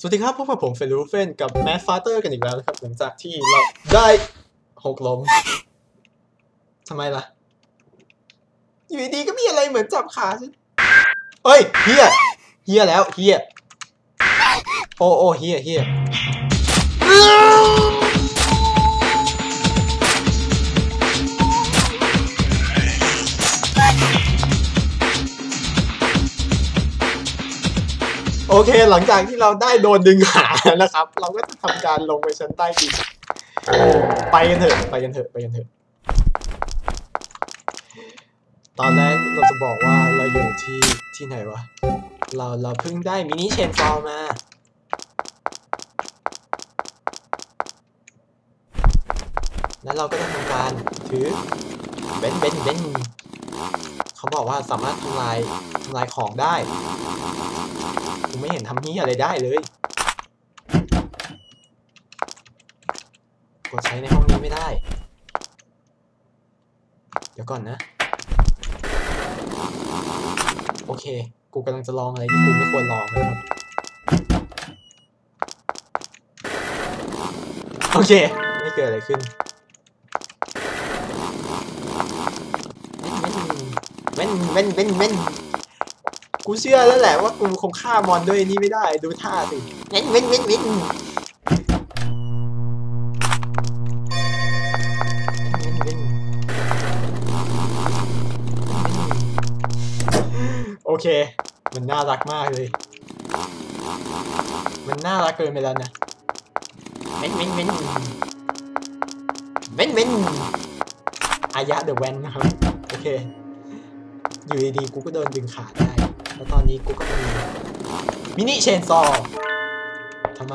สวัสดีครับพบกับผมเฟลูเฟนกับแมทฟาเตอร์กันอีกแล้วนะครับ หลังจากที่เราได้หกล้มทำไมล่ะ อยู่ดีๆก็มีอะไรเหมือนจับขาฉันเอ้ยเฮียเฮียแล้วเฮียโอ้โอ้เฮียเฮีย โอเค หลังจากที่เราได้โดนดึงขานะครับ เราก็จะทำการลงไปชั้นใต้ดินไปกันเถอะไปกันเถอะไปกันเถอะตอนแรกเราจะบอกว่าเราอยู่ที่ที่ไหนวะ เราเราเพิ่งได้มินิเชนฟอลมาแล้วเราก็ต้องทำการถือเบนเบนเบน เขาบอกว่าสามารถทำลายทำลายของได้กูไม่เห็นทำนี้อะไรได้เลยกดใช้ในห้องนี้ไม่ได้ เดี๋ยวก่อนนะ โอเค กูกำลังจะลองอะไรที่กูไม่ควรลองนะครับ โอเค ไม่เกิดอะไรขึ้น เว้นเว้นเว้นเว้นกูเชื่อแล้วแหละว่ากูคงฆ่ามอนด้วยนี่ไม่ได้ ดูท่าสิเว้นเว้นเว้นเว้นเว้นโอเค มันน่ารักมากเลย มันน่ารักเกินไปแล้วนะเว้นเว้นเว้นเว้นเว้นอายะเดอะแวนนะครับ โอเค อยู่ดีๆกูก็โดนดึงขาได้ แล้วตอนนี้กูก็มีมินิเชนซอทำไม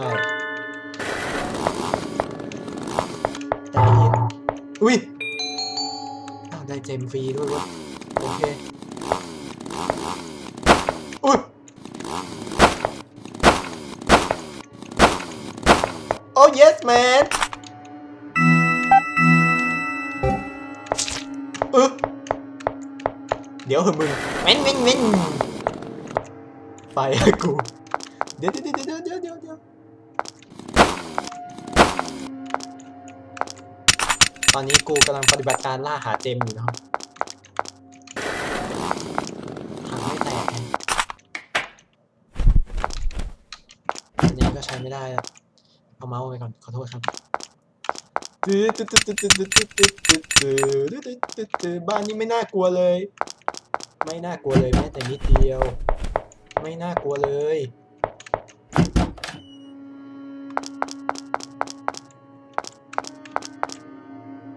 ได้ยินอุ้ยได้เจมฟรีด้วยวะโอเค กู เดี๋ยวเดี๋ยวเดี๋ยวเดี๋ยวเดี๋ยวเดี๋ยวตอนนี้กูกำลังปฏิบัติการล่าหาเจมอยู่นะครับหาไม่แตกอันนี้ก็ใช้ไม่ได้แล้วเอาเมาส์ไปก่อน ขอโทษครับบ้านนี้ไม่น่ากลัวเลย ไม่น่ากลัวเลยแม้แต่นิดเดียว ไม่น่ากลัวเลย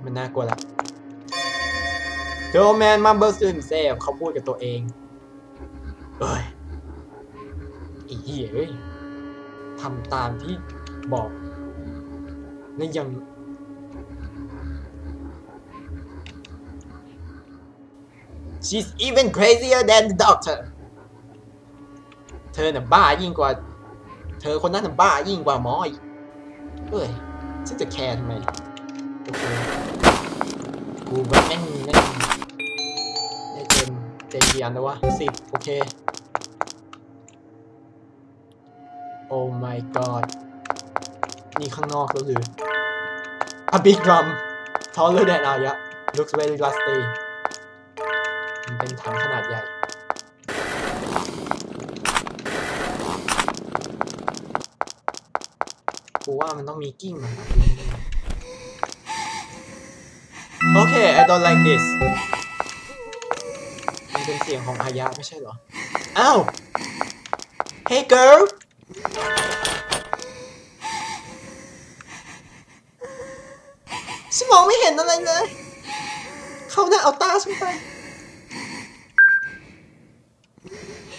มันน่ากลัวละ The old man mumbles to himself เขาพูดกับตัวเองเอ้ยไอ้เหี้ยเอ้ยทำตามที่บอกและยัง She's even crazier than the doctor เธอน่ะบ้ายิ่งกว่า เธอคนนั้นน่ะบ้ายิ่งกว่าหมออีกเอ้ยฉันจะแคร์ทำไมกูแบบแม่งแม่งได้เจมเจมกี่อันแล้ววะสิบโอเค Oh my god นี่ข้างนอกแล้วหรือ A big drum taller than Aya looks very rusty มันเป็นถังขนาดใหญ่ กูว่ามันต้องมีกิ้งมาโอเค I don't like this มันเป็นเสียงของอายะไม่ใช่เหรอ อ้าว Hey girl ฉันมองไม่เห็นอะไรเลย เขาน่าเอาตาฉันไป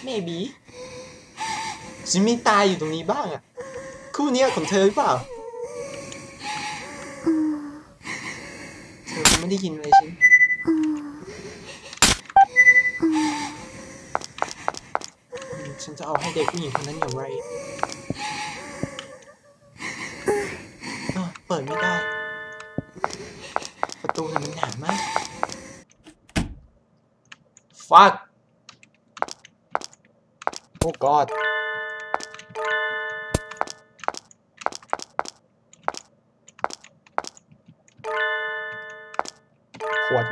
maybe ฉันมีตาอยู่ตรงนี้บ้างอะ คู่นี้ของเธอหรือเปล่า เธอไม่ได้ยินอะไรฉันฉันจะเอาให้เด็กผู้หญิงคนนั้นอย่างไรเปิดไม่ได้ ประตูมันหนามาก fuck โอ้ god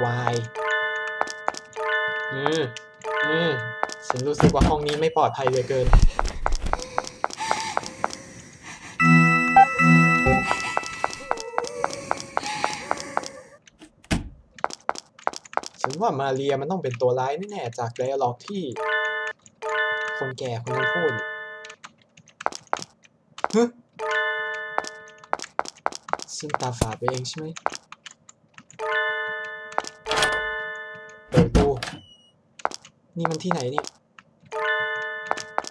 ขวดไวน์อืมอืมฉันรู้สึกว่าห้องนี้ไม่ปลอดภัยเลยเกิน ฉันว่ามาเรียมันต้องเป็นตัวร้ายแน่ๆจากไดอะล็อกที่ คนแก่คนนั้นพูดฮึฉันตาฝาดไปเองใช่ไหม นี่มันที่ไหนเนี่ย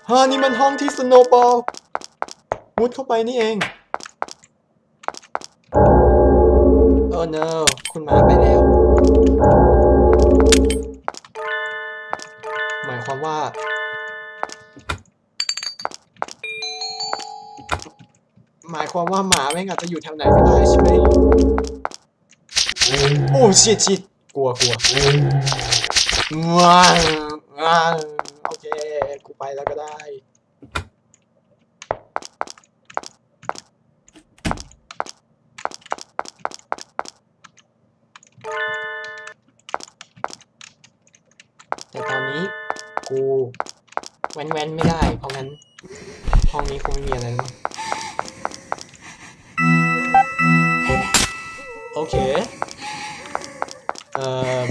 ฮะนี่มันห้องที่สโนว์บอลมุดเข้าไปนี่เองโอ้ no คุณหมาไปแล้ว หมายความว่า หมายความว่าหมาแม่งอาจจะอยู่แถวไหนก็ได้ใช่ไหมโอ้ชิดชิดกลัวกลัวว้าว ว้าโอเค กูไปแล้วก็ได้แต่ตอนนี้กูแว้นแว้นไม่ได้ เพราะงั้น ห้องนี้คงไม่มีอะไรแล้วโอเคเอ่อ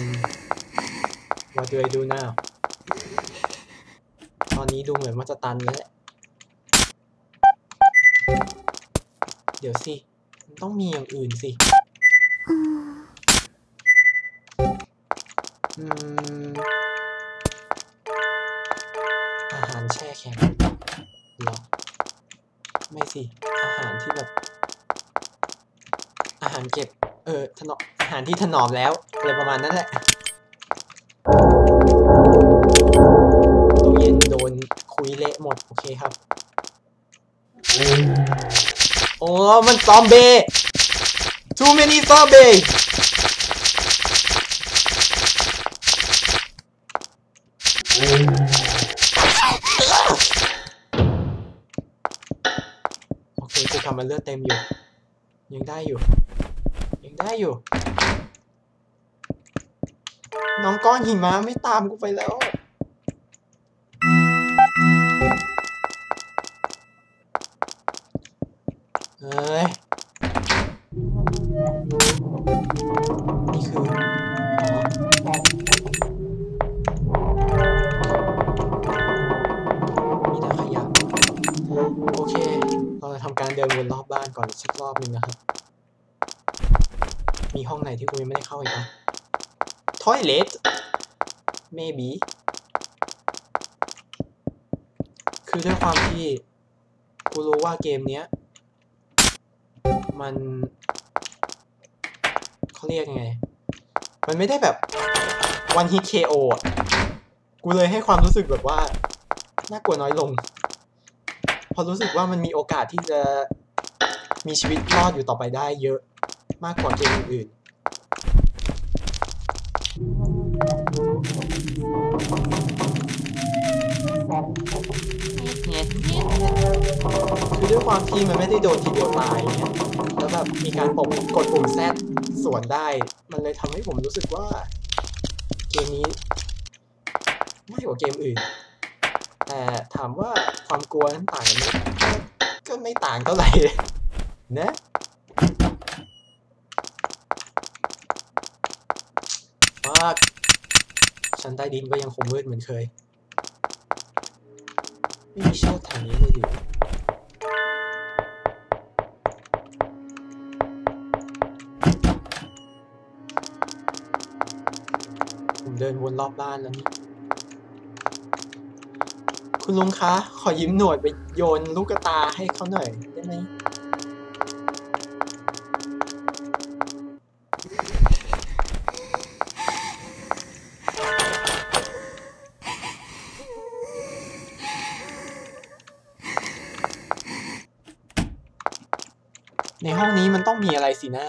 what do I do now นี้ดูเหมือนว่าจะตันแล้วแหละ เดี๋ยวสิ มันต้องมีอย่างอื่นสิ อืม อาหารแช่แข็งหรอ ไม่สิ อาหารที่แบบ อาหารเก็บ เออถนอมอาหารที่ถนอมแล้ว อะไรประมาณนั้นแหละ ละหมดโอเครับ โอ้ มันซอมเบ too many zombie โอเคกูทำมันเลือดเต็มอยู่ ยังได้อยู่ ยังได้อยู่ น้องก้อนหิมะไม่ตามกูไปแล้ว มีห้องไหนที่กูยังไม่ได้เข้าอีกปะ Toilet maybe คือด้วยความที่กูรู้ว่าเกมเนี้ย มันเขาเรียกไง มันไม่ได้แบบ one hit KO อะกูเลยให้ความรู้สึกแบบว่า น่ากลัวน้อยลงพราะรู้สึกว่ามันมีโอกาสที่จะมีชีวิตรอดอยู่ต่อไปได้เยอะ มากกว่าเกมอื่นคือด้วยความที่มันไม่ได้โดนทีเดียวตายเนี่ยแล้วแบบมีการปกกดปุ่มแซดสวนได้ มันเลยทำให้ผมรู้สึกว่า เกมนี้ง่ายกว่าเกมอื่น แต่ถามว่าความกลัวนั้นต่างกันไหมก็ก็ไม่ต่างเท่าไหร่นะ ว่าชั้นใต้ดินก็ยังคงมืดเหมือนเคย ไม่มีโชคทางนี้เลยดิผมเดินวนรอบบ้านแล้วนี่คุณลุงคะ ขอยิ้มหนวดไปโยนลูกกระตาให้เขาหน่อยได้ไหม มีอะไรสินะ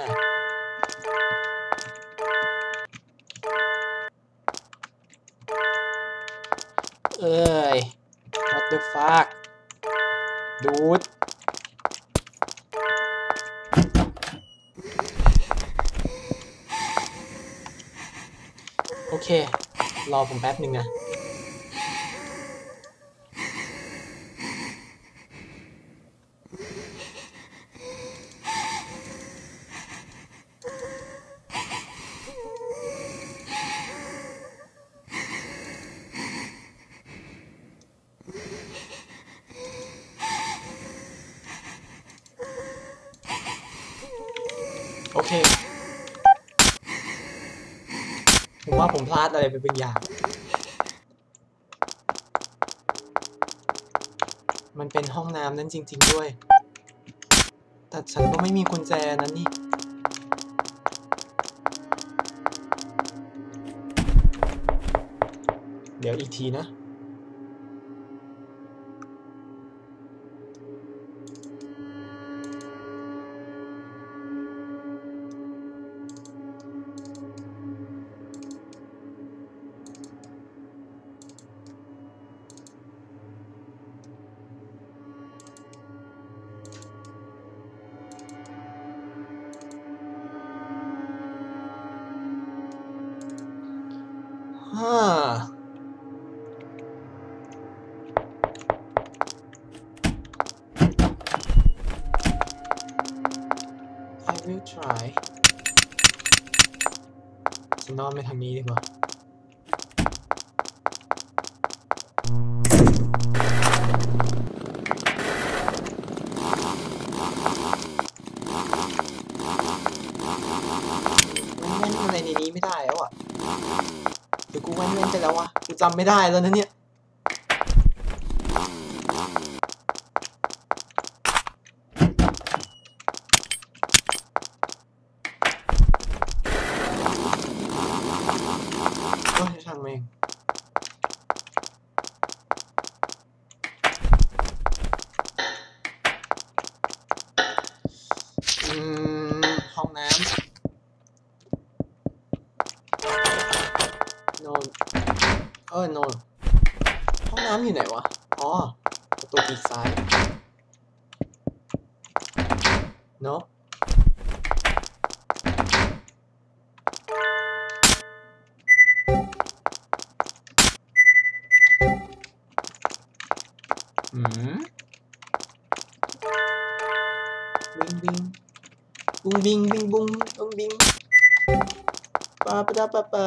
เอ้ย what the fuck ดูดโอเค รอผมแป๊บหนึ่งนะ โอเค ผมว่าผมพลาด อะไรไปบางอย่าง มันเป็นห้องน้ำนั้นจริง ๆ ด้วย แต่ฉันก็ไม่มีกุญแจนั้นนี่ เดี๋ยวอีกทีนะ Try ฉันนอนไปทางนี้ดีกว่ามันเล่นอะไรในนี้ไม่ได้แล้วอะหรือกูแว่นเว้นไปแล้ววะกูจำไม่ได้แล้วนะเนี่ย โอ้ยช่างแม่งอืมห้องน้ำโนนเออโนนห้องน้ำอยู่ไหนวะ อ๋อ ประตูปีกซ้าย บิงบิงบุงบิงบิงบุงบุงบิงปาปะดาปะปา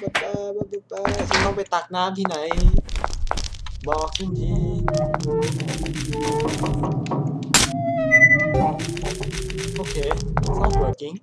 ปะปาปะปะปาฉันต้องไปตักน้ำที่ไหน บอกฉันทีโอเค it's not working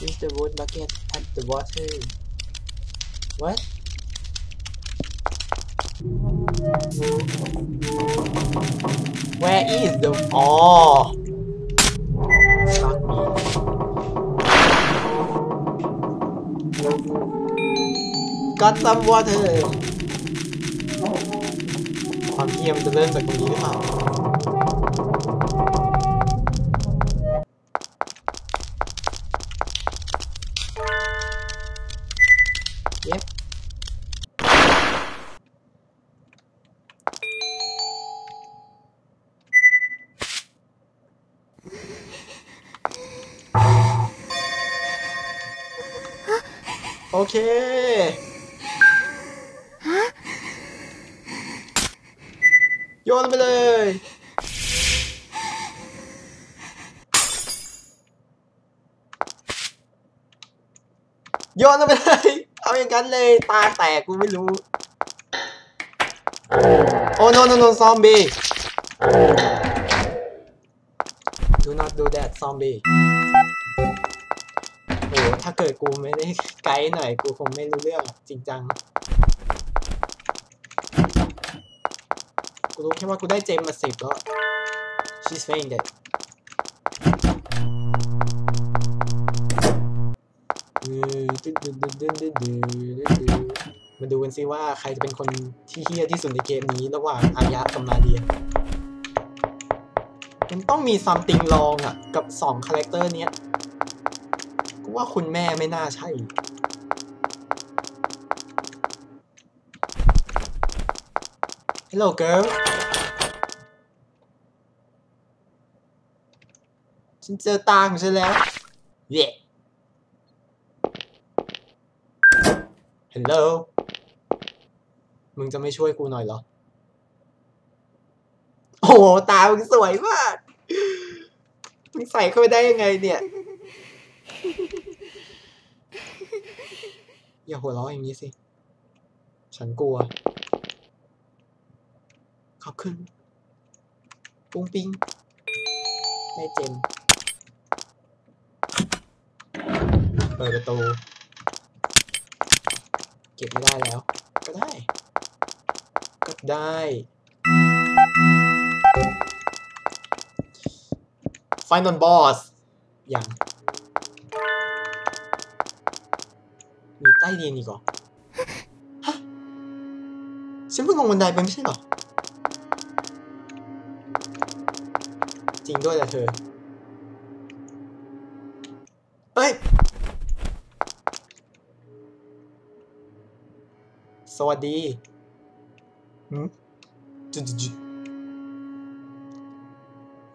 Use the wood bucket at the water. What? Where is the oh? Fuck me. Got some water. ความเทียมนจะเริ่มจากตรงนี้หรือเปล่า Okay. โยนไปเลย โยนลงไปเลย เอาอย่างนั้นเลย ตาแตกกูไม่รู้ โอ้ no no no zombie do not do that zombie โอ้ ถ้าเกิดกูไม่ได้ไกด์หน่อยกูคงไม่รู้เรื่องจริงจัง กูรู้แค่ว่ากูได้เจมมาสิบแล้ว she's saying that มาดูกันซิว่าใครจะเป็นคนที่เฮี้ยที่สุดในเกมนี้ระหว่างอายะกับนาเดียมันต้องมีซัมติงลองอะกับสองคาแรคเตอร์เนี้ย ว่าคุณแม่ไม่น่าใช่ Hello girl ฉันเจอตาของฉันแล้ว เย่ Hello มึงจะไม่ช่วยกูหน่อยเหรอ โอ้โหตา มึงสวยมาก มึงใส่เข้าไปได้ยังไงเนี่ย อย่าหัวเราะอย่างนี้สิ ฉันกลัว ขอบคุณ ปุ้งปิ้งได้เจมเปิดประตู เก็บไม่ได้แล้ว ก็ได้ ก็ได้ Final Boss อย่าง ใต้ดินอีกเหรอฮะฉันเพิ่งลงบันไดไปไม่ใช่เหรอ จริงด้วยแหละเธอ เอ้ย สวัสดีหืมจุดจุดจุด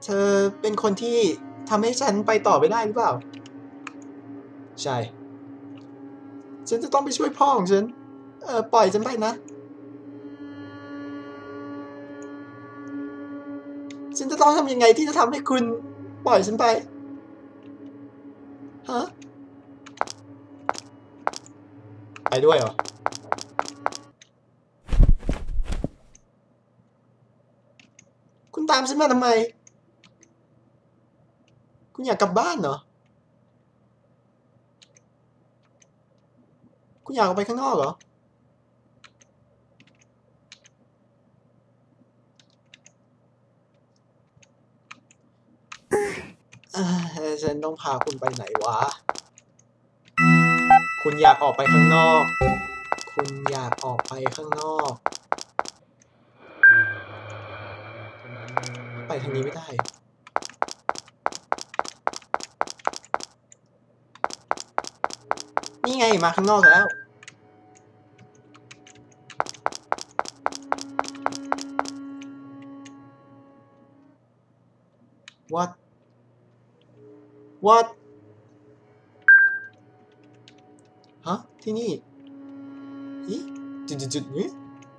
เธอเป็นคนที่ทำให้ฉันไปต่อไม่ได้หรือเปล่า ใช่ ฉันจะต้องไปช่วยพ่อของฉัน เออปล่อยฉันไปนะ ฉันจะต้องทำยังไงที่จะทำให้คุณปล่อยฉันไป ฮะ ไปด้วยเหรอ คุณตามฉันมาทำไม คุณอยากกลับบ้านเหรอ คุณอยากออกไปข้างนอกเหรอ ฉันต้องพาคุณไปไหนวะ คุณอยากออกไปข้างนอก คุณอยากออกไปข้างนอก ไปทางนี้ไม่ได้ นี่ไงมาข้างนอกแล้ว what what ฮะที่นี่อีจุดจุดจุดนี้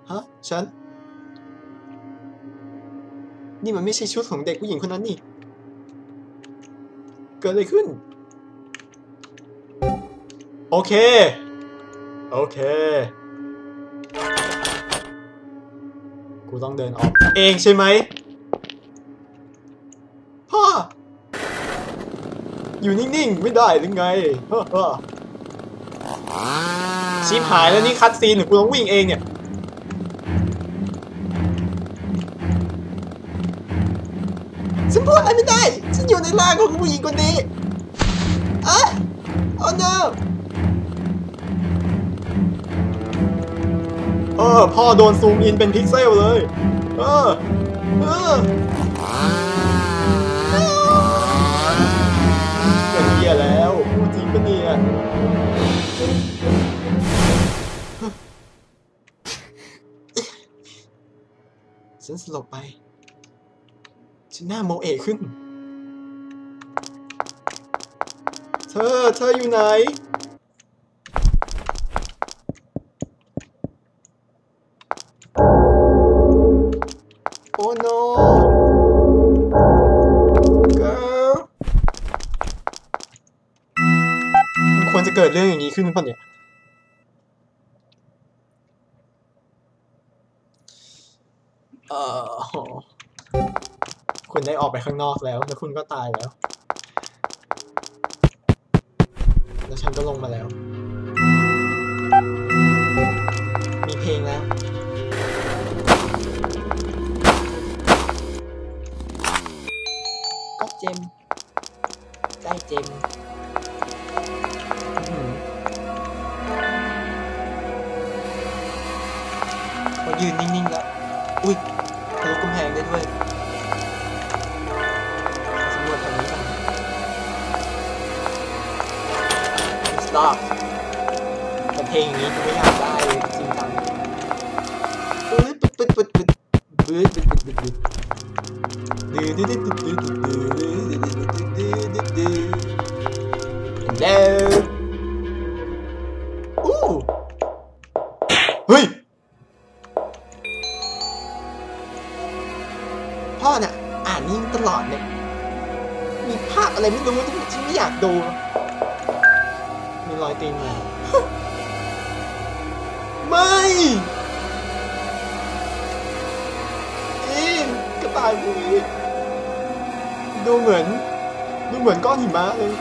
ฮะฉัน นี่มันไม่ใช่ชุดของเด็กผู้หญิงคนนั้นนี่ เกิดอะไรขึ้น โอเค โอเค กูต้องเดินออกเองใช่ไหม พ่อ อยู่นิ่งๆ ไม่ได้หรือไงชิบหายแล้วนี่คัดซีนหรือกูต้องวิ่งเองเนี่ยฉันพูดอะไรไม่ได้ ฉันอยู่ในร่างของผู้หญิงคนนี้อะโอ้ no เออ พ่อโดนซูมอินเป็นพิกเซลเลย เออ เออเกิดเหี้ยแล้วพูดจริงปะเนี่ยฉันสลบไป ฉันหน้าโมเอะขึ้น เธอ เธออยู่ไหน ควรจะเกิดเรื่องอย่างนี้ขึ้นป่ะเนี่ย เออคุณได้ออกไปข้างนอกแล้ว แล้วคุณก็ตายแล้ว แล้วฉันก็ลงมาแล้ว stop แต่เพลงอย่างนี้กูไม่อยากได้จริงจังายพวกนี้ ดูเหมือน ดูเหมือนก้อนหิมะเลย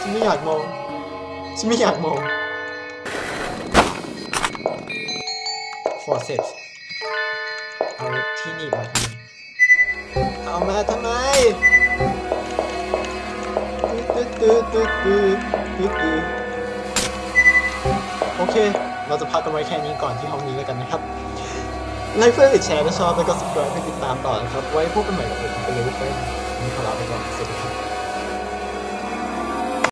ฉันไม่อยากมอง ฉันไม่อยากมอง forceps เอาที่นีบมาทำไมเอามาทำไมตึ๊ดตึ๊ดตึ๊ดตึ๊ดตึ๊ดตึ๊ดโอเค เราจะพักกันไว้แค่นี้ก่อนที่ห้องนี้แล้วกันนะครับ ไลค์เพื่อติดแชร์ถ้าชอบแล้วก็ subscribe ให้ติดตามต่อนะครับ ไว้พบกันใหม่กับผมเป็นเลยเพื่อนวันนี้ขอลาไปก่อนสวัสดีครับ